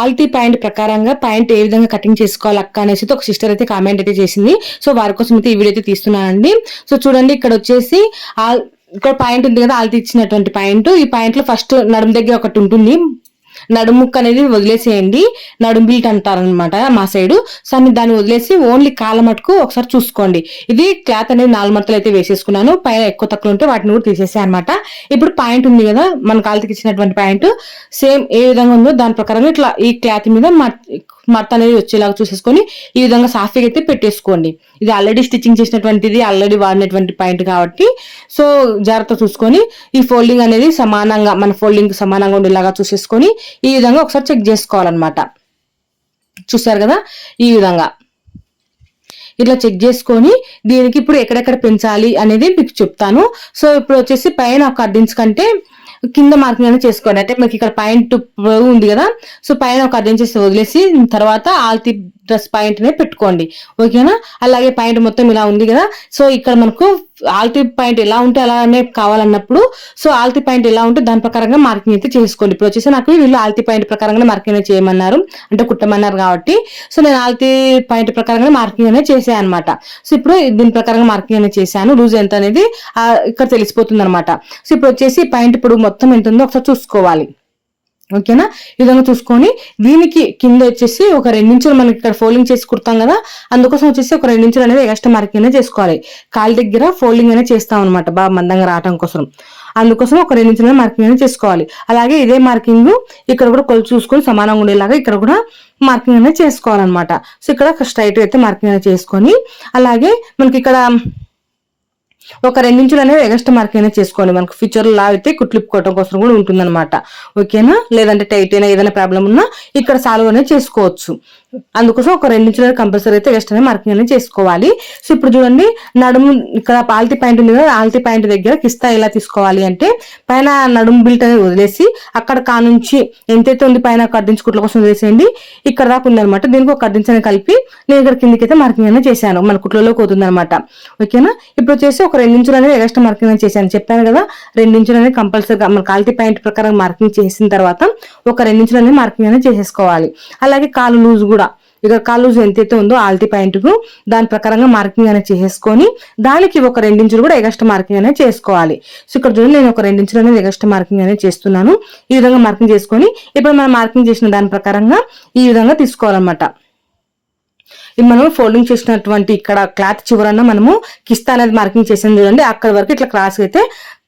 ఆల్టీ point ప్రకారంగా point ఏ విధంగా cutting చేసుకోవాలి అక్క అనేసి ఒక సిస్టర్ అయితే కామెంట్ అయితే చేసింది. సో వారి కోసం అయితే ఈ వీడియో అయితే తీస్తున్నానండి. సో చూడండి ఇక్కడ వచ్చేసి ఆల్ ఇక్కడ పాయింట్ ఉంది కదా ఆల్టీ ఇచ్చినటువంటి పాయింట్. ఈ పాయింట్లో ఫస్ట్ నడుము దగ్గర ఒకటి ఉంటుంది. నడుముక్క అనేది వదిలేసేయండి. నడుము బీట్ అంటారనమాట మా సైడు. సో అన్ని దాన్ని వదిలేసి ఓన్లీ కాళ్ళ మటుకు ఒకసారి చూసుకోండి. ఇది క్లాత్ అనేది నాలుగు మడతలు అయితే వేసేసుకున్నాను. పైన ఎక్కువ తక్కువ ఉంటే వాటిని కూడా తీసేసాయి అనమాట ఇప్పుడు పాయింట్ ఉంది కదా మన కాళ్ళకి ఇచ్చినటువంటి పాయింట్. సేమ్ ఏ విధంగా ఉందో దాని ప్రకారం ఇట్లా ఈ క్లాత్ మీద మడత అనేది వచ్చేలాగా చూసేసుకొని ఈ విధంగా సాఫీగా అయితే పెట్టేసుకోండి. ఇది ఆల్రెడీ స్టిచ్చింగ్ చేసినటువంటిది ఆల్రెడీ వాడినటువంటి పాయింట్ కాబట్టి. సో జాగ్రత్త చూసుకొని ఈ ఫోల్డింగ్ అనేది సమానంగా మన ఫోల్డింగ్ సమానంగా ఉండేలాగా చూసేసుకొని ఈ విధంగా ఒకసారి చెక్ చేసుకోవాలన్నమాట. చూసారు కదా? ఈ విధంగా. ఇట్లా చెక్ చేసుకొని దీనికి ఇప్పుడు ఎక్కడెక్కడ పెంచాలి అనేది మీకు చెప్తాను. సో ఇప్పుడు వచ్చేసి పైన ఒక అర్ధించ్ కంటే కింద మార్కింగ్ అనేది చేసుకోండి. అంటే మీకు ఇక్కడ పాయింట్ ఉంది కదా? సో పైన ఒక అర్థం చేసి వదిలేసి తర్వాత ఆల్తి డ్రెస్ పాయింట్ అనేది పెట్టుకోండి. ఓకేనా? అలాగే పాయింట్ మొత్తం ఇలా ఉంది కదా? సో ఇక్కడ మనకు ఆల్తి పాయింట్ ఎలా ఉంటే అలానే కావాలన్నప్పుడు సో ఆల్తి పాయింట్ ఎలా ఉంటే దాని ప్రకారంగా మార్కింగ్ అయితే చేసుకోండి. ఇప్పుడు వచ్చేసి నాకు వీళ్ళు ఆల్తి పాయింట్ ప్రకారంగా మార్కింగ్ అనేది చేయమన్నారు అంటే కుట్టమన్నారు కాబట్టి. సో నేను ఆల్తి పాయింట్ ప్రకారంగా మార్కింగ్ అనేది చేసాను అనమాట సో ఇప్పుడు దీని ప్రకారంగా మార్కింగ్ అనేది చేశాను. లూజ్ ఎంత అనేది ఇక్కడ తెలిసిపోతుంది అనమాట సో ఇప్పుడు వచ్చేసి పాయింట్ ఇప్పుడు మొత్తం ఎంత ఉందో ఒకసారి చూసుకోవాలి. ఓకేనా? విధంగా చూసుకొని దీనికి కింద వచ్చేసి ఒక రెండించులు మనకి ఇక్కడ ఫోల్డింగ్ చేసి కుడతాం కదా అందుకోసం వచ్చేసి ఒక రెండించులు అనేది ఎక్స్ట్రా మార్కింగ్ అనేది చేసుకోవాలి. కాలి దగ్గర ఫోల్డింగ్ అనేది చేస్తాం అనమాట బాగా మందంగా రావటం కోసం. అందుకోసం ఒక రెండించులు మార్కింగ్ అనేది చేసుకోవాలి. అలాగే ఇదే మార్కింగ్ ఇక్కడ కూడా కొలు చూసుకొని సమానంగా ఉండేలాగా ఇక్కడ కూడా మార్కింగ్ అనేది చేసుకోవాలన్నమాట. సో ఇక్కడ స్ట్రైట్ అయితే మార్కింగ్ అనేది చేసుకొని అలాగే మనకి ఇక్కడ ఒక రెండించులు అనేవి ఎగస్ట్రా మార్క్ అయినా చేసుకోండి. మనకు ఫ్యూచర్ లా అయితే కుట్లిప్పుకోవటం కోసం కూడా ఉంటుందన్నమాట. ఓకేనా లేదంటే టైట్ అయినా ఏదైనా ప్రాబ్లం ఉన్నా ఇక్కడ సాల్వ్ అనేది చేసుకోవచ్చు. అందుకోసం ఒక రెండు రెండించులు కంపల్సరీ అయితే ఎగస్ట్రా మార్కింగ్ అనేది చేసుకోవాలి. సో ఇప్పుడు చూడండి నడుము ఇక్కడ పాల్తీ పాయింట్ ఉంది కదా ఆల్తి పాయింట్ దగ్గర కిస్తా ఎలా తీసుకోవాలి అంటే పైన నడుము బిల్ట్ అనేది వదిలేసి అక్కడ కానుంచి ఎంతైతే ఉంది పైన కడ్డించుకుట్ల కోసం వదిలేసేయండి ఇక్కడ దాకా ఉందనమాట దీనికి ఒక కడ్డించని కలిపి నేను ఇక్కడ కిందకి అయితే మార్కింగ్ అనేది చేశాను. మన కుట్లలో అవుతుంది అనమాట ఓకేనా? ఇప్పుడు వచ్చేసి ఒక రెండించులు అనేది ఎక్స్ట్రా మార్కింగ్ చేశాను. చెప్పాను కదా రెండించులు అనేది కంపల్సరీగా మన కాలిటీ పాయింట్ ప్రకారం మార్కింగ్ చేసిన తర్వాత ఒక రెండించులు అనేది మార్కింగ్ అనేది చేసేసుకోవాలి. అలాగే కాలు లూజ్ కూడా ఇక కాలు ఎంతైతే ఉందో ఆల్టీ పాయింట్కు దాని ప్రకారంగా మార్కింగ్ అనేది చేసేసుకొని దానికి ఒక రెండించులు కూడా ఎగస్ట్ మార్కింగ్ అనేది చేసుకోవాలి. సో ఇక్కడ చూడండి నేను ఒక రెండించులు అనేది ఎగస్ట్ మార్కింగ్ అనేది చేస్తున్నాను. ఈ విధంగా మార్కింగ్ చేసుకొని ఇప్పుడు మనం మార్కింగ్ చేసిన దాని ప్రకారంగా ఈ విధంగా తీసుకోవాలన్నమాట. మనం ఫోల్డింగ్ చేసినటువంటి ఇక్కడ క్లాత్ చివరన మనము కిస్తా అనేది మార్కింగ్ చేసాం చూడండి అక్కడ వరకు ఇట్లా క్రాస్ అయితే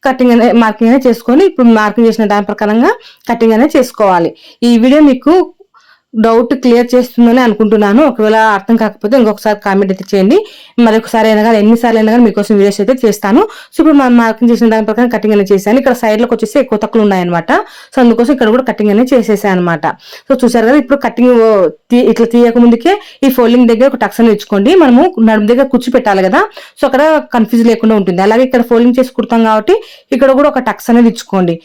కటింగ్ అనేది మార్కింగ్ అనేది చేసుకొని ఇప్పుడు మార్కింగ్ చేసిన దాని ప్రకారంగా కటింగ్ అనేది చేసుకోవాలి. ఈ వీడియో మీకు డౌట్ క్లియర్ చేస్తుందని అనుకుంటున్నాను. ఒకవేళ అర్థం కాకపోతే ఇంకొకసారి కామెంట్ అయితే చేయండి. మరి ఒకసారి అయినా కానీ ఎన్నిసార్లు అయినా కానీ మీకోసం వీడియోస్ అయితే చేస్తాను. సో ఇప్పుడు మనం మార్కింగ్ చేసిన దాని ప్రకారం కటింగ్ అనేది చేశాను. ఇక్కడ సైడ్లోకి వచ్చేసి ఎక్కువ తక్కువ ఉన్నాయన్నమాట. సో అందుకోసం ఇక్కడ కూడా కటింగ్ అనేది చేసేసాను అనమాట సో చూసారు కదా ఇప్పుడు కటింగ్ ఇట్లా తీయక ముందుకే ఈ ఫోల్డింగ్ దగ్గర ఒక టక్స్ అనేది ఇచ్చుకోండి. మనము నడుము దగ్గర కూర్చోపెట్టాలి కదా. సో అక్కడ కన్ఫ్యూజ్ లేకుండా ఉంటుంది. అలాగే ఇక్కడ ఫోల్డింగ్ చేసి కుడతాం కాబట్టి ఇక్కడ కూడా ఒక టక్స్ అనేది ఇచ్చుకోండి.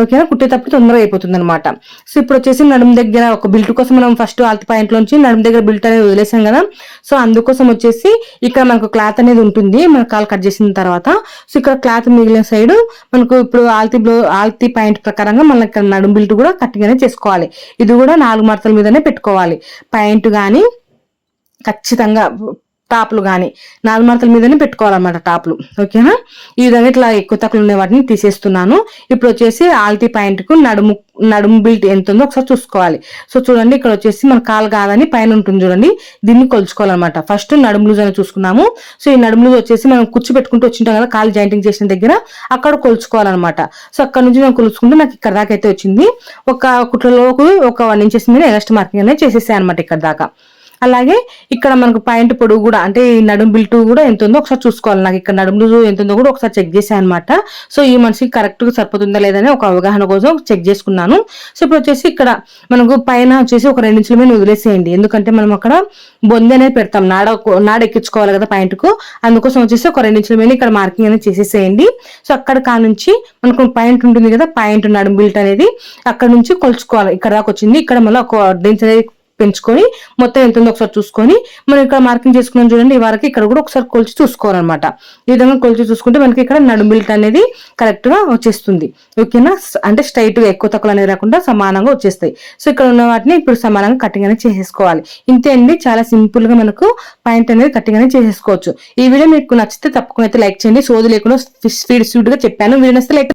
ఓకేనా? కుట్టేటప్పుడు తొందరగా అయిపోతుంది అనమాట సో ఇప్పుడు వచ్చేసి నడుము దగ్గర ఒక బిల్ట్ కోసం మనం ఫస్ట్ ఆల్త్ పాయింట్ లోంచి నడుము దగ్గర బిల్ట్ అనేది వదిలేసాం కదా. సో అందుకోసం వచ్చేసి ఇక్కడ మనకు క్లాత్ అనేది ఉంటుంది. మన కాలు కట్ చేసిన తర్వాత సో ఇక్కడ క్లాత్ మిగిలిన సైడ్ మనకు ఇప్పుడు ఆల్తి బ్లో ఆల్తి పాయింట్ ప్రకారంగా మనకి ఇక్కడ నడుము బిల్ట్ కూడా కట్టింగ్ అనేది చేసుకోవాలి. ఇది కూడా నాలుగు మడతల మీదనే పెట్టుకోవాలి. పాయింట్ కానీ ఖచ్చితంగా టాప్లు కానీ నాలుగు మడతల మీదనే పెట్టుకోవాలన్నమాట టాప్లు. ఓకేనా? ఈ విధంగా ఇట్లా ఎక్కువ తక్కువ ఉండే వాటిని తీసేస్తున్నాను. ఇప్పుడు వచ్చేసి ఆల్తీ పాయింట్కు నడుము నడుము బిల్ట్ ఎంత ఉందో ఒకసారి చూసుకోవాలి. సో చూడండి ఇక్కడ వచ్చేసి మన కాలు కాదని పైన ఉంటుంది చూడండి. దీన్ని కొలుచుకోవాలన్నమాట. ఫస్ట్ నడుము లూజ్ అని చూసుకున్నాము. సో ఈ నడుము లూజ్ వచ్చేసి మనం కూర్చు పెట్టుకుంటూ వచ్చింటాం కదా కాలు జాయింటింగ్ చేసిన దగ్గర అక్కడ కొలుచుకోవాలన్నమాట. సో అక్కడ నుంచి నేను కొలుచుకుంటే నాకు ఇక్కడ దాకా అయితే వచ్చింది. ఒక కుట్రలోకి ఒక వన్ ఇంచెస్ మీద ఎగస్ట్ మార్కింగ్ అనేది చేసేసాయి అనమాట ఇక్కడ దాకా. అలాగే ఇక్కడ మనకు పాయింట్ పొడుగు కూడా అంటే ఈ నడుము బిల్టు కూడా ఎంత ఉందో ఒకసారి చూసుకోవాలి. నాకు ఇక్కడ నడుములు ఎంత ఉందో కూడా ఒకసారి చెక్ చేశాను అనమాట సో ఈ మనిషికి కరెక్ట్గా సరిపోతుందా లేదని ఒక అవగాహన కోసం చెక్ చేసుకున్నాను. సో ఇప్పుడు వచ్చేసి ఇక్కడ మనకు పైన వచ్చేసి ఒక రెండు ఇంచుల మీద వదిలేసేయండి. ఎందుకంటే మనం అక్కడ బొంది అనేది పెడతాం. నాడ నాడ ఎక్కించుకోవాలి కదా పాయింట్కు. అందుకోసం వచ్చేసి ఒక రెండు ఇంచుల మీద ఇక్కడ మార్కింగ్ అనేది చేసేసేయండి. సో అక్కడ కా నుంచి మనకు పాయింట్ ఉంటుంది కదా పాయింట్ నడుము బిల్ట్ అనేది అక్కడ నుంచి కొలుచుకోవాలి. ఇక్కడ దాకా వచ్చింది. ఇక్కడ మళ్ళీ ఒక డెన్స్ అనేది పెంచుకొని మొత్తం ఎంత ఉందో ఒకసారి చూసుకొని మనం ఇక్కడ మార్కింగ్ చేసుకున్నాం చూడండి ఈ వరకు ఇక్కడ కూడా ఒకసారి కొలిచి చూసుకోవాలన్నమాట. ఈ విధంగా కొలిచి చూసుకుంటే మనకి ఇక్కడ నడుమిల్ట్ అనేది కరెక్ట్గా వచ్చేస్తుంది. ఓకేనా? అంటే స్ట్రైట్గా ఎక్కువ తక్కువ అనేది రాకుండా సమానంగా వచ్చేస్తాయి. సో ఇక్కడ ఉన్న వాటిని ఇప్పుడు సమానంగా కటింగ్ అనేది చేసేసుకోవాలి. ఇంతే అండి చాలా సింపుల్గా మనకు పాయింట్ అనేది కటింగ్ అనేది చేసేసుకోవచ్చు. ఈ వీడియో మీకు నచ్చితే తప్పకుండా అయితే లైక్ చేయండి. సోది లేకుండా స్పీడ్ స్పీడ్గా చెప్పాను. వీడియో నచ్చితే లైక్